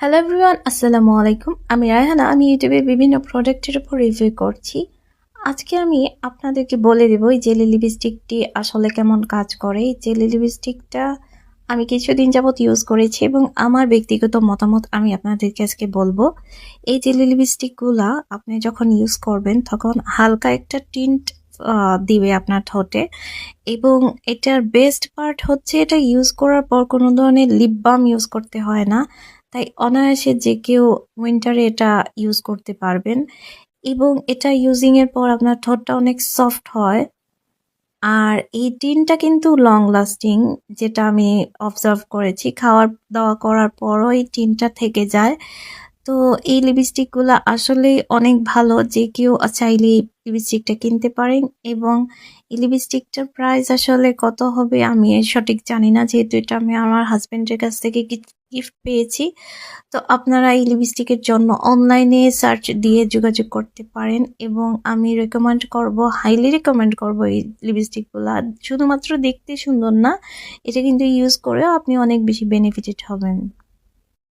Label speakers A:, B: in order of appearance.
A: Hello everyone আসসালামু আলাইকুম আমি রায়হানা, আমি ইউটিউবে বিভিন্ন প্রোডাক্টের উপর রিভিউ করছি। আজকে আমি আপনাদেরকে বলে দেবো এই জেলি লিপস্টিকটি আসলে কেমন কাজ করে। এই জেলি লিপস্টিকটা আমি কিছুদিন যাবৎ ইউজ করেছি এবং আমার ব্যক্তিগত মতামত আমি আপনাদেরকে আজকে বলব। এই জেলি লিপস্টিকগুলা আপনি যখন ইউজ করবেন, তখন হালকা একটা টিন্ট দিবে আপনার ঠোঁটে এবং এটার বেস্ট পার্ট হচ্ছে এটা ইউজ করার পর কোনো ধরনের লিপ বাম ইউজ করতে হয় না। তাই অনায়াসে যে কেউ উইন্টারে এটা ইউজ করতে পারবেন। এবং এটা ইউজিং এর পর আপনার ঠোঁটটা অনেক সফট হয়। আর এই টিনটা কিন্তু লং লাস্টিং যেটা আমি অবজার্ভ করেছি। খাওয়ার, দাওয়া করার পরও এই টিনটা থেকে যায়। তো এই লিপস্টিকগুলো আসলে অনেক ভালো। যে কেউ চাইলে লিপস্টিকটা কিনতে পারেন এবং এই লিপস্টিকটার প্রাইস আসলে কত হবে আমি সঠিক জানি না। যেহেতু এটা আমি আমার হাজব্যান্ডের কাছ থেকে গিফট পেয়েছি। তো আপনারা এই লিপস্টিকের জন্য অনলাইনে সার্চ দিয়ে যোগাযোগ করতে পারেন এবং আমি রেকমেন্ড করব হাইলি রেকমেন্ড করব এই লিপস্টিকগুলো। শুধুমাত্র দেখতে সুন্দর না, এটা কিন্তু ইউজ করেও আপনি অনেক বেশি বেনিফিটেড হবেন।